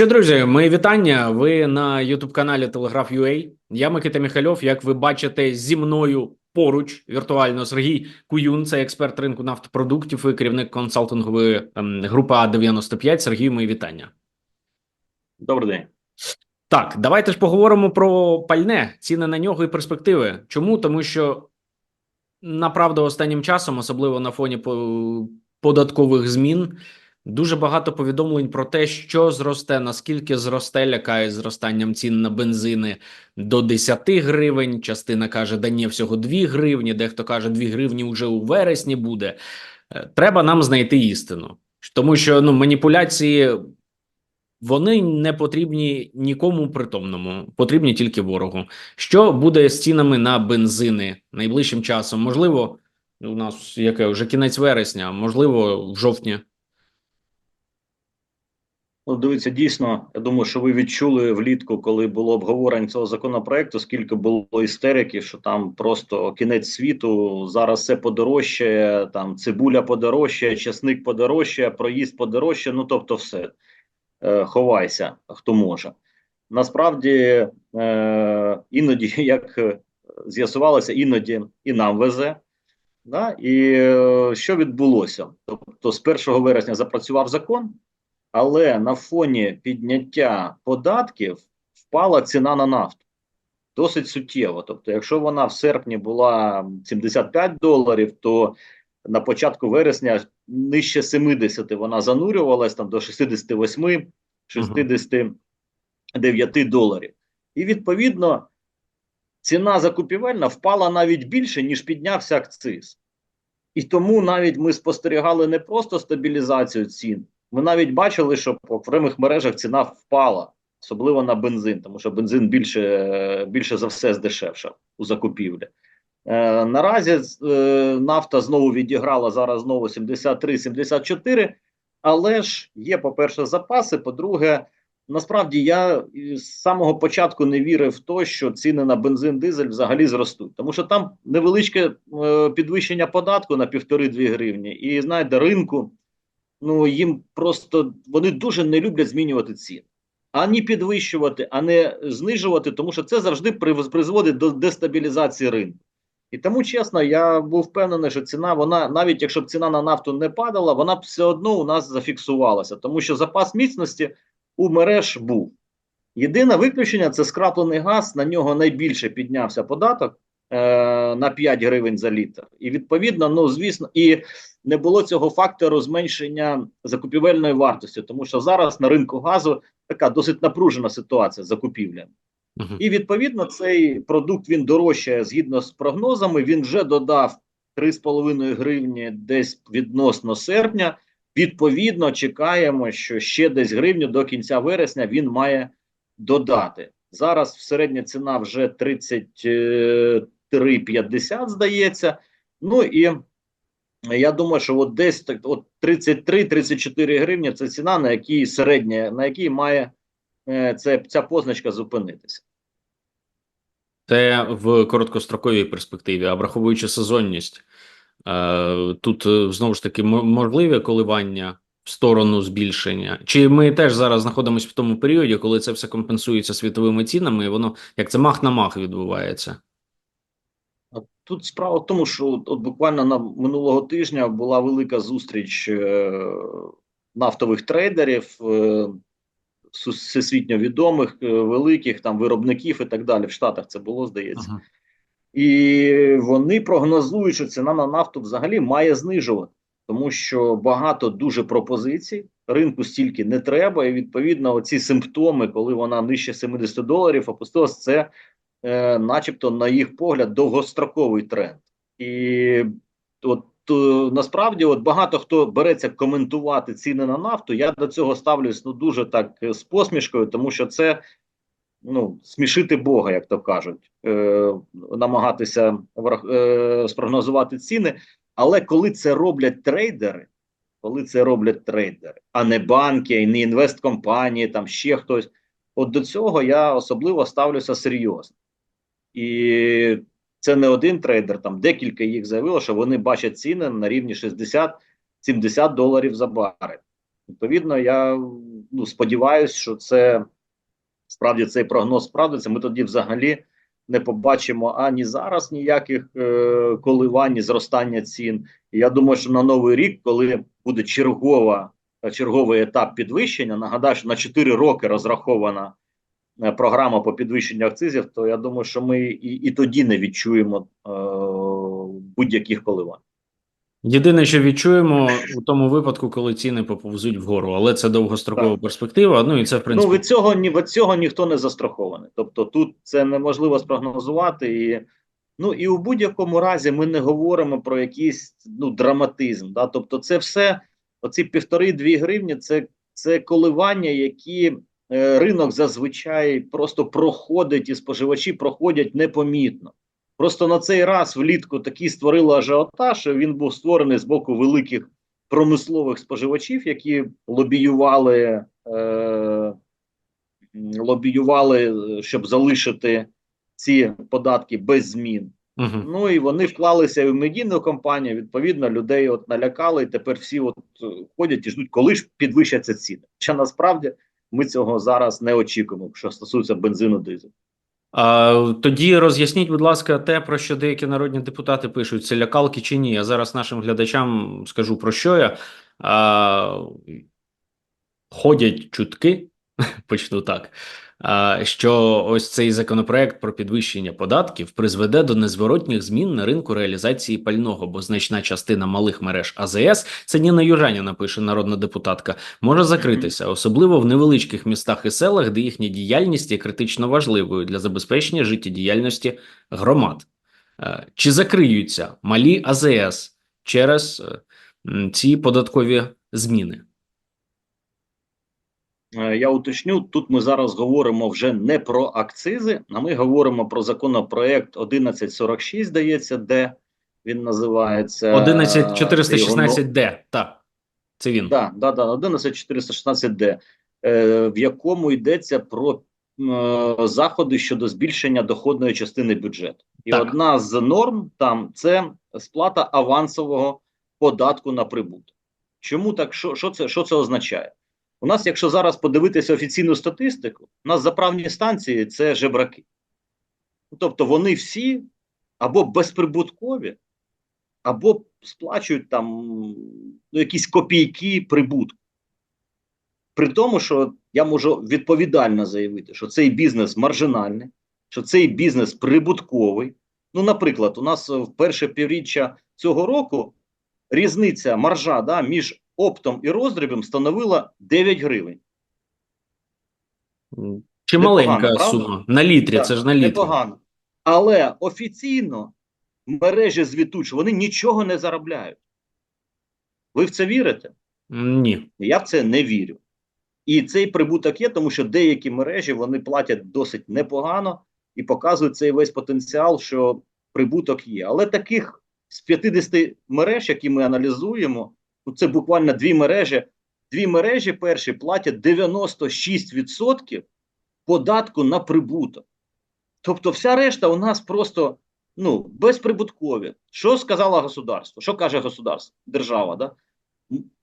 Що, друзі, мої вітання. Ви на youtube каналі Telegraph.ua. Я Микита Міхальов. Як ви бачите, зі мною поруч віртуально Сергій Куюн, це експерт ринку нафтопродуктів і керівник консалтингової ем, групи А 95 Сергій, мої вітання. Добрий день. Так, давайте ж поговоримо про пальне, ціни на нього і перспективи. Чому? Тому що направду останнім часом, особливо на фоні податкових змін, дуже багато повідомлень про те, що зросте, наскільки зросте, лякає зростанням цін на бензини до 10 гривень. Частина каже, да ні, всього 2 гривні. Дехто каже, 2 гривні вже у вересні буде. Е, Треба нам знайти істину, тому що ну маніпуляції. Вони не потрібні нікому притомному, потрібні тільки ворогу. Що буде з цінами на бензини найближчим часом? Можливо, у нас яке вже кінець вересня, можливо, в жовтні. Ну, дивіться, дійсно, я думаю, що ви відчули влітку, коли було обговорення цього законопроекту, скільки було істерики, що там просто кінець світу. Зараз все подорожчає, там цибуля подорожчає, часник подорожчає, проїзд подорожчає. Ну тобто, все е, ховайся, хто може. Насправді, е, іноді, як е, з'ясувалося, іноді і нам везе. Да? І е, що відбулося? Тобто, з 1 вересня запрацював закон. Але на фоні підняття податків впала ціна на нафту досить суттєво. Тобто, якщо вона в серпні була 75 доларів, то на початку вересня нижче 70 вона занурювалась там до 68 69 доларів. І відповідно ціна закупівельна впала навіть більше, ніж піднявся акциз. І тому навіть ми спостерігали не просто стабілізацію цін. Ми навіть бачили, що по окремих мережах ціна впала, особливо на бензин, тому що бензин більше більше за все здешевшав у закупівлі. Е, наразі е, нафта знову відіграла зараз знову 73-74, але ж є, по-перше, запаси. По-друге, насправді я з самого початку не вірив в те, що ціни на бензин дизель взагалі зростуть, тому що там невеличке е, підвищення податку на півтори-дві гривні, і знаєте, ринку ну їм просто вони дуже не люблять змінювати ціни. Ані підвищувати, а не знижувати, тому що це завжди призводить до дестабілізації ринку. І тому, чесно, я був впевнений, що ціна, вона, навіть якщо б ціна на нафту не падала, вона б все одно у нас зафіксувалася, тому що запас міцності у мереж був. Єдине виключення це скраплений газ, на нього найбільше піднявся податок е, на 5 гривень за літр. І відповідно, ну звісно, і не було цього фактору зменшення закупівельної вартості, тому що зараз на ринку газу така досить напружена ситуація з закупівлями. І відповідно цей продукт він дорожчає згідно з прогнозами. Він вже додав 3,5 гривні десь відносно серпня. Відповідно, чекаємо, що ще десь гривню до кінця вересня він має додати. Зараз середня ціна вже 33,50, здається. Ну і я думаю, що от десь так, от 33-34 гривні це ціна, на якій середня, на якій має е, це, ця позначка зупинитися. Це в короткостроковій перспективі, а враховуючи сезонність, е, тут е, знову ж таки мо- можливе коливання в сторону збільшення. Чи ми теж зараз знаходимося в тому періоді, коли це все компенсується світовими цінами, і воно як це мах на мах відбувається? Тут справа в тому, що от, от буквально на минулого тижня була велика зустріч е, нафтових трейдерів, е, всесвітньо відомих, е, великих там виробників і так далі. В Штатах це було, здається. Ага. І вони прогнозують, що ціна на нафту взагалі має знижувати, тому що багато дуже пропозицій, ринку стільки не треба, і відповідно оці симптоми, коли вона нижче 70 доларів опустилась, це е, начебто, на їх погляд, довгостроковий тренд. І от е, насправді, от багато хто береться коментувати ціни на нафту. Я до цього ставлюсь ну дуже так е, з посмішкою, тому що це ну смішити Бога, як то кажуть, е, намагатися е, спрогнозувати ціни. Але коли це роблять трейдери, коли це роблять трейдери, а не банки, не інвесткомпанії, там ще хтось. От до цього я особливо ставлюся серйозно. І це не один трейдер, там декілька їх заявило, що вони бачать ціни на рівні 60-70 доларів за барель. Відповідно, я ну, сподіваюся, що це справді цей прогноз справдиться. Ми тоді взагалі не побачимо ані зараз ніяких е, коливань, зростання цін. І я думаю, що на новий рік, коли буде чергова, черговий етап підвищення, нагадаю, що на 4 роки розрахована програма по підвищенню акцизів, то я думаю, що ми і, і тоді не відчуємо е, будь-яких коливань. Єдине, що відчуємо у тому випадку, коли ціни поповзуть вгору, але це довгострокова Так. перспектива. Ну і це в принципі Ну від цього ні від цього ніхто не застрахований. Тобто тут це неможливо спрогнозувати, і ну і у будь-якому разі ми не говоримо про якийсь ну драматизм. Да? Тобто, це все, оці півтори-дві гривні, це, це коливання, які е, ринок зазвичай просто проходить, і споживачі проходять непомітно. Просто на цей раз влітку такий створило ажіотаж, що він був створений з боку великих промислових споживачів, які лобіювали, е, лобіювали, е, щоб залишити ці податки без змін. Мгм. Ну і вони вклалися в медійну компанію. Відповідно, людей от налякали, і тепер всі от е, ходять і ждуть, коли ж підвищаться ціни. Хоча насправді ми цього зараз не очікуємо, що стосується бензину дизелю. А, тоді роз'ясніть, будь ласка, те, про що деякі народні депутати пишуть, це лякалки чи ні. Я зараз нашим глядачам скажу про що я. А, ходять чутки, почну так, що ось цей законопроект про підвищення податків призведе до незворотніх змін на ринку реалізації пального, бо значна частина малих мереж АЗС, це Ніна Южаніна пише народна депутатка, може закритися, особливо в невеличких містах і селах, де їхня діяльність є критично важливою для забезпечення життєдіяльності громад. Чи закриються малі АЗС через е, ці податкові зміни? Е, Я уточню, тут ми зараз говоримо вже не про акцизи, а ми говоримо про законопроект 1146, здається, де він називається 11416Д, так, це він. Да, да, да, 11416Д, е, в якому йдеться про е, заходи щодо збільшення доходної частини бюджету. І Так. одна з норм там це сплата авансового податку на прибуток. Чому так? Що, що, це, що це означає? У нас, якщо зараз подивитися офіційну статистику, у нас заправні станції це жебраки. Тобто вони всі або безприбуткові, або сплачують там ну, якісь копійки прибутку. При тому, що я можу відповідально заявити, що цей бізнес маржинальний, що цей бізнес прибутковий. Ну, наприклад, у нас в перше півріччя цього року різниця маржа да, між оптом і роздрібом становила 9 гривень. Чи Непогано, маленька правда? сума? На літрі, Так, це ж на літрі. Непогано. Але офіційно мережі звітують, що вони нічого не заробляють. Ви в це вірите? Ні. Я в це не вірю. І цей прибуток є, тому що деякі мережі вони платять досить непогано і показують цей весь потенціал, що прибуток є. Але таких з 50 мереж, які ми аналізуємо, це буквально дві мережі. Дві мережі перші платять 96% податку на прибуток. Тобто, вся решта у нас просто ну, безприбуткові. Що сказала государство? Що каже государство? Держава, да?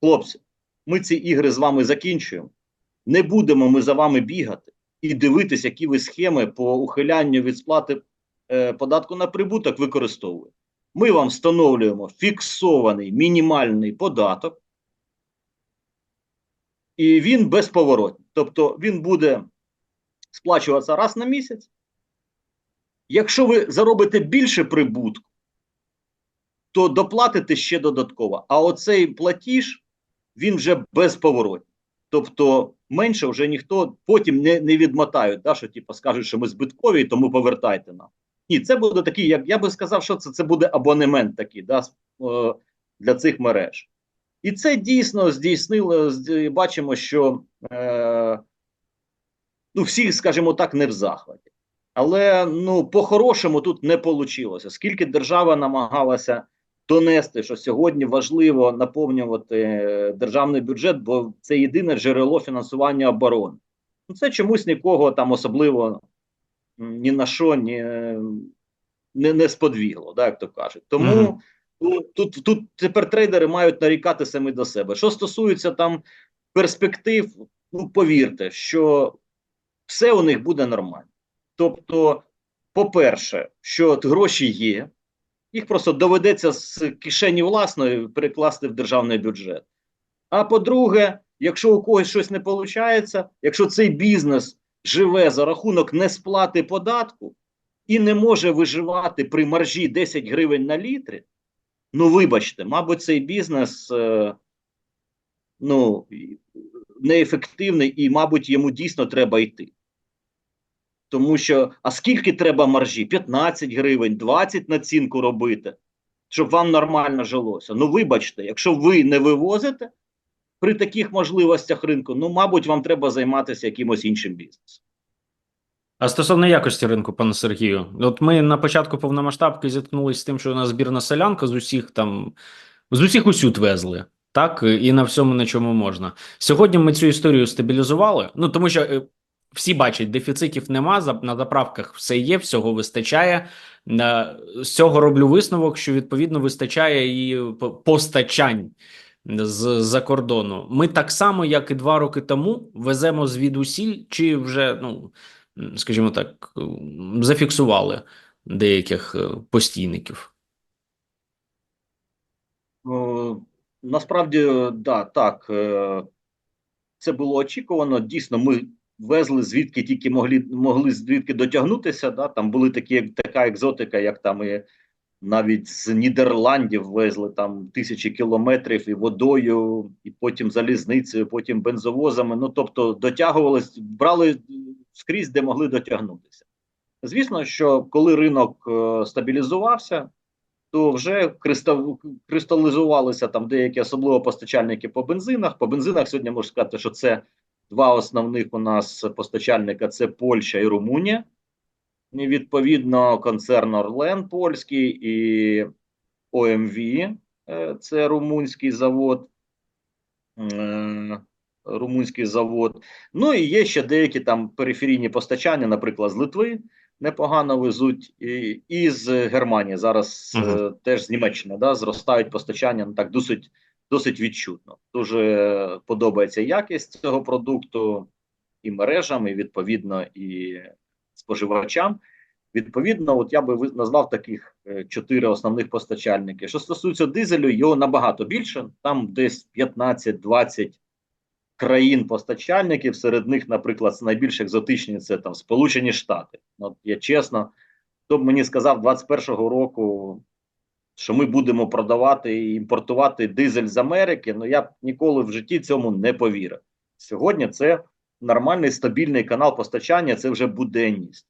Хлопці, ми ці ігри з вами закінчуємо. Не будемо ми за вами бігати і дивитися, які ви схеми по ухилянню від сплати е, податку на прибуток використовуєте. Ми вам встановлюємо фіксований мінімальний податок, і він безповоротний. Тобто він буде сплачуватися раз на місяць. Якщо ви заробите більше прибутку, то доплатите ще додатково. А оцей платіж він вже безповоротний. Тобто менше вже ніхто потім не, не відмотають, да, що типу, скажуть, що ми збиткові, тому повертайте нам. Ні, це буде такий, як я би сказав, що це, це буде абонемент такий да, е, для цих мереж. І це дійсно здійснило, бачимо, що е, ну, всі, скажімо так, не в захваті. Але ну, по-хорошому тут не вийшло. Скільки держава намагалася донести, що сьогодні важливо наповнювати е, державний бюджет, бо це єдине джерело фінансування оборони. Ну, це чомусь нікого там особливо ні на що ні, не, не сподвігло, да, як то кажуть. Тому Мгм. ну, тут, тут тепер трейдери мають нарікати самі до себе. Що стосується там перспектив, ну повірте, що все у них буде нормально. Тобто, по-перше, що от гроші є, їх просто доведеться з кишені власної перекласти в державний бюджет. А по-друге, якщо у когось щось не виходить, якщо цей бізнес живе за рахунок несплати податку і не може виживати при маржі 10 гривень на літрі, ну вибачте, мабуть, цей бізнес е, ну, неефективний і, мабуть, йому дійсно треба йти. Тому що, а скільки треба маржі? 15 гривень, 20 націнку робити, щоб вам нормально жилося. Ну, вибачте, якщо ви не вивозите при таких можливостях ринку, ну, мабуть, вам треба займатися якимось іншим бізнесом. А стосовно якості ринку, пане Сергію, от ми на початку повномасштабки зіткнулися з тим, що у нас збірна селянка з усіх там з усіх усюд везли, так і на всьому на чому можна. Сьогодні ми цю історію стабілізували. Ну тому що е, всі бачать, дефіцитів нема. на заправках все є, всього вистачає. Е, З цього роблю висновок, що відповідно вистачає і постачань з за кордону. Ми так само, як і два роки тому, веземо звідусіль, чи вже ну скажімо так, зафіксували деяких е, постійників. Е, Насправді, да, так, е, це було очікувано. Дійсно, ми везли звідки тільки могли, могли звідки дотягнутися. Да? Там були такі, така екзотика, як там і навіть з Нідерландів везли там тисячі кілометрів і водою, і потім залізницею, потім бензовозами. Ну тобто дотягувались, брали скрізь, де могли дотягнутися. Звісно, що коли ринок е, стабілізувався, то вже кристал, кристалізувалися там деякі особливо постачальники по бензинах. По бензинах сьогодні можу сказати, що це два основних у нас постачальника: це Польща і Румунія. Відповідно концерн Орлен польський і ОМВ, е, це румунський завод. е, Румунський завод. Ну і є ще деякі там периферійні постачання, наприклад, з Литви непогано везуть, і, і з Германії. Зараз е, теж з Німеччини да, зростають постачання ну, так досить, досить відчутно. Дуже подобається якість цього продукту і мережам, і відповідно і споживачам. Відповідно, от я би назвав таких е, чотири основних постачальники. Що стосується дизелю, його набагато більше. Там десь 15-20 країн-постачальників. Серед них, наприклад, найбільш екзотичні це там Сполучені Штати. От я чесно, хто б мені сказав 21-го року, що ми будемо продавати і імпортувати дизель з Америки, ну я б ніколи в житті цьому не повірив. Сьогодні це нормальний стабільний канал постачання, це вже буденність.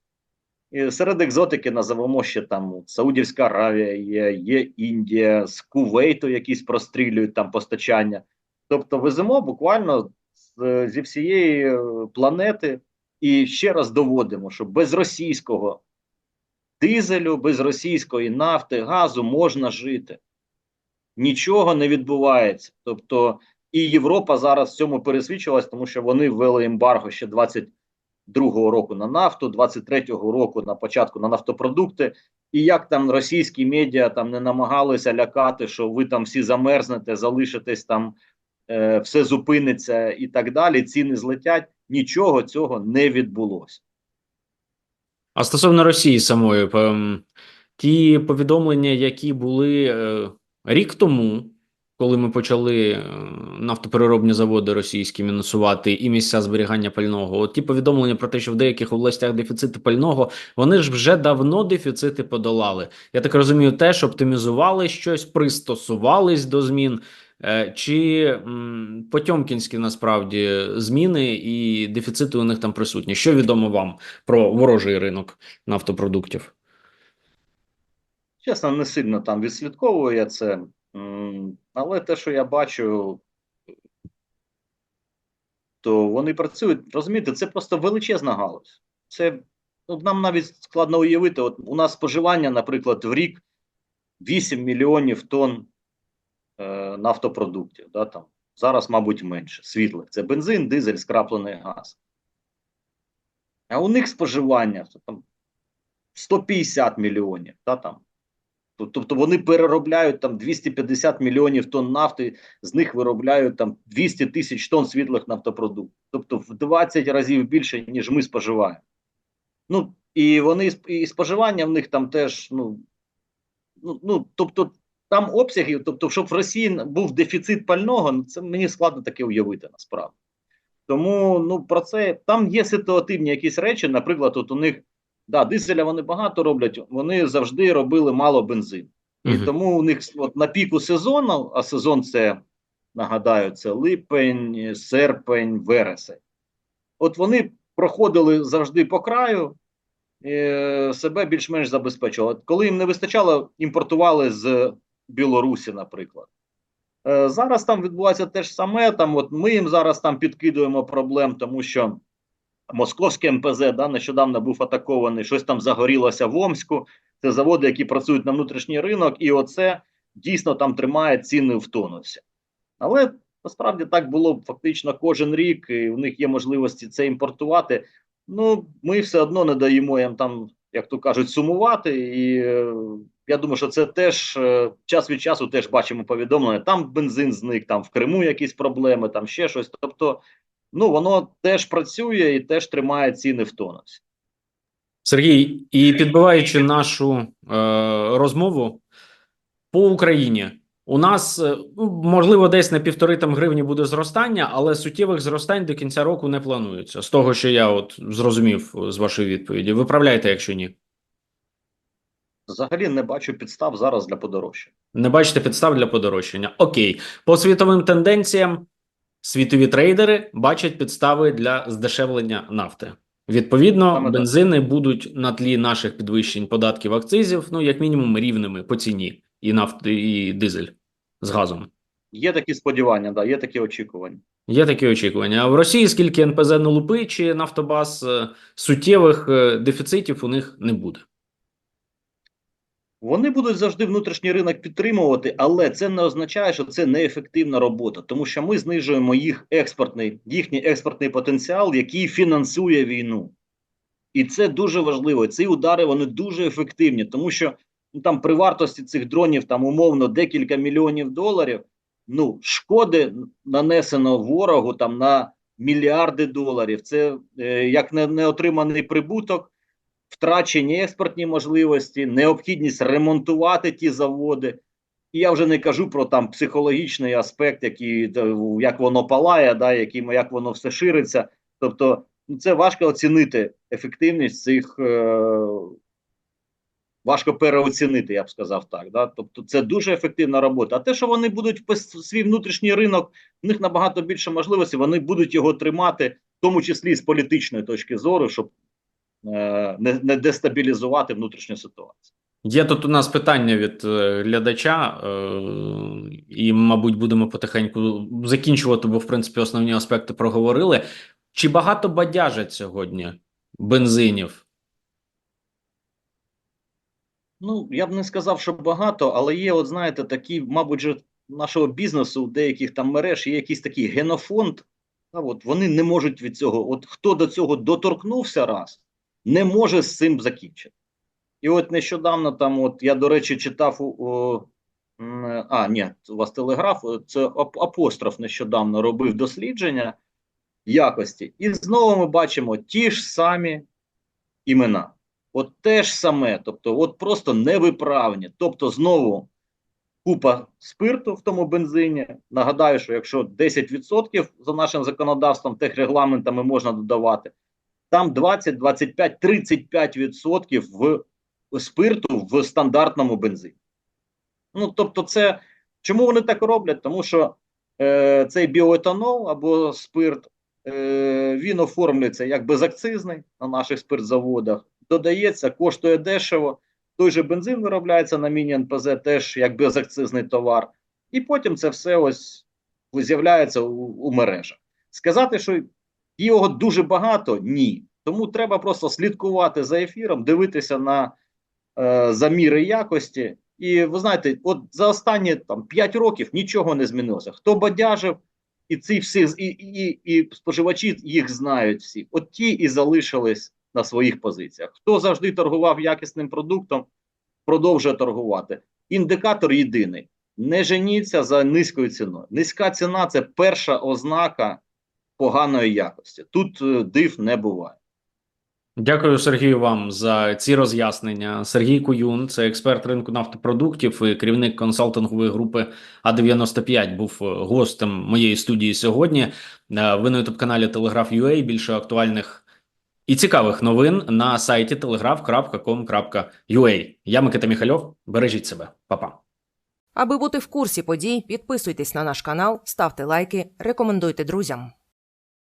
І серед екзотики назовемо ще там Саудівська Аравія, є, є Індія, з Кувейту якісь прострілюють там постачання. Тобто веземо буквально з, зі всієї е, планети і ще раз доводимо, що без російського дизелю, без російської нафти, газу можна жити. Нічого не відбувається. Тобто, і Європа зараз в цьому пересвідчилась, тому що вони ввели ембарго ще 22-го року на нафту, 23-го року на початку на нафтопродукти. І як там російські медіа там не намагалися лякати, що ви там всі замерзнете, залишитесь там, е, все зупиниться і так далі. Ціни злетять. Нічого цього не відбулося. А стосовно Росії самої, ем, ті повідомлення, які були е, рік тому, коли ми почали е, нафтопереробні заводи російські мінусувати і місця зберігання пального, от ті повідомлення про те, що в деяких областях дефіцити пального, вони ж вже давно дефіцити подолали. Я так розумію, теж оптимізували щось, пристосувались до змін. Е, Чи потьомкінські насправді зміни і дефіцити у них там присутні? Що відомо вам про ворожий ринок нафтопродуктів? Чесно, не сильно там відслідковую я це. Але те, що я бачу, то вони працюють. Розумієте, це просто величезна галузь. Це ну, нам навіть складно уявити. От у нас споживання, наприклад, в рік 8 мільйонів тонн е, нафтопродуктів. Да, там. Зараз, мабуть, менше. Світлих. Це бензин, дизель, скраплений газ. А у них споживання там 150 мільйонів. Да, там. Тобто вони переробляють там 250 мільйонів тонн нафти, з них виробляють там 200 тисяч тонн світлих нафтопродуктів. Тобто в 20 разів більше, ніж ми споживаємо. Ну і вони і споживання в них там теж, ну, ну, ну тобто, там обсяги, тобто, щоб в Росії був дефіцит пального, ну це мені складно таке уявити насправді. Тому ну про це там є ситуативні якісь речі. Наприклад, от у них да, дизеля вони багато роблять, вони завжди робили мало бензину. І тому у них от на піку сезону, а сезон це нагадаю, це липень, серпень, вересень. От вони проходили завжди по краю, е, себе більш-менш забезпечували. Коли їм не вистачало, імпортували з Білорусі, наприклад. Е, зараз там відбувається те ж саме. Там, от ми їм зараз там підкидуємо проблем, тому що московське МПЗ да, нещодавно був атакований, щось там загорілося в Омську. Це заводи, які працюють на внутрішній ринок, і оце дійсно там тримає ціни в тонусі. Але насправді так було фактично кожен рік, і в них є можливості це імпортувати. Ну, ми все одно не даємо їм там, як то кажуть, сумувати. І е, я думаю, що це теж е, час від часу теж бачимо повідомлення. Там бензин зник, там в Криму якісь проблеми, там ще щось. Тобто, ну воно теж працює і теж тримає ціни в тонусі. Сергій, і підбиваючи нашу е, розмову по Україні, у нас е, ну, можливо десь на півтори там гривні буде зростання, але суттєвих зростань до кінця року не планується. З того, що я от зрозумів з вашої відповіді. Виправляйте, якщо ні. Взагалі не бачу підстав зараз для подорожчання. Не бачите підстав для подорожчання. Окей, по світовим тенденціям світові трейдери бачать підстави для здешевлення нафти. Відповідно, Саме так. бензини будуть на тлі наших підвищень податків акцизів, ну як мінімум рівними по ціні і нафти, і дизель з газом. Є такі сподівання, да, є такі очікування. Є такі очікування. А в Росії, скільки НПЗ не лупи чи Нафтобаз, е, суттєвих е, дефіцитів у них не буде. Вони будуть завжди внутрішній ринок підтримувати, але це не означає, що це неефективна робота, тому що ми знижуємо їх експортний, їхній експортний потенціал, який фінансує війну. І це дуже важливо. Ці удари вони дуже ефективні, тому що ну, там при вартості цих дронів там умовно декілька мільйонів доларів. Ну, шкоди нанесено ворогу там на мільярди доларів. Це е, як не, неотриманий прибуток втрачені експортні можливості, необхідність ремонтувати ті заводи. І я вже не кажу про там психологічний аспект, який як воно палає, да, який, як воно все шириться. Тобто, ну, це важко оцінити ефективність цих. Е- Важко переоцінити, я б сказав так. Да? Тобто, це дуже ефективна робота. А те, що вони будуть в свій внутрішній ринок, в них набагато більше можливостей, вони будуть його тримати, в тому числі з політичної точки зору, щоб е, не, не дестабілізувати внутрішню ситуацію. Є тут у нас питання від е, глядача, е, і, мабуть, будемо потихеньку закінчувати, бо в принципі основні аспекти проговорили. Чи багато бадяжать сьогодні бензинів? Ну, я б не сказав, що багато, але є, от знаєте, такі, мабуть, же нашого бізнесу, деяких там мереж є якийсь такий генофонд. А от вони не можуть від цього. От хто до цього доторкнувся раз, не може з цим закінчити. І от нещодавно там, от я, до речі, читав у. а, ні, у вас телеграф, це апостроф нещодавно робив дослідження якості. І знову ми бачимо ті ж самі імена. От те ж саме, тобто, от просто невиправні. Тобто, знову купа спирту в тому бензині. Нагадаю, що якщо 10% за нашим законодавством, техрегламентами можна додавати, там 20, 25, 35% в спирту в стандартному бензині. Ну, тобто, це чому вони так роблять? Тому що е, цей біоетанол або спирт, е, він оформлюється як безакцизний на наших спиртзаводах додається, коштує дешево. Той же бензин виробляється на міні-НПЗ теж як безакцизний товар. І потім це все ось з'являється у, у мережах. Сказати, що його дуже багато, ні. Тому треба просто слідкувати за ефіром, дивитися на е, заміри якості. І ви знаєте, от за останні там 5 років нічого не змінилося. Хто бадяжив, і ці всі і, і, і споживачі їх знають всі. От ті і залишились на своїх позиціях. Хто завжди торгував якісним продуктом, продовжує торгувати. індикатор єдиний: не женіться за низькою ціною. Низька ціна це перша ознака поганої якості. Тут е, див не буває. Дякую, Сергію, вам за ці роз'яснення. Сергій Куюн, це експерт ринку нафтопродуктів і керівник консалтингової групи А95, був е, гостем моєї студії сьогодні. Е, Ви на ютуб каналі Telegraph.ua. Більше актуальних і цікавих новин на сайті telegraph.com.ua. Я Микита Міхальов. Бережіть себе, Па-па. Аби бути в курсі подій, підписуйтесь на наш канал, ставте лайки, рекомендуйте друзям.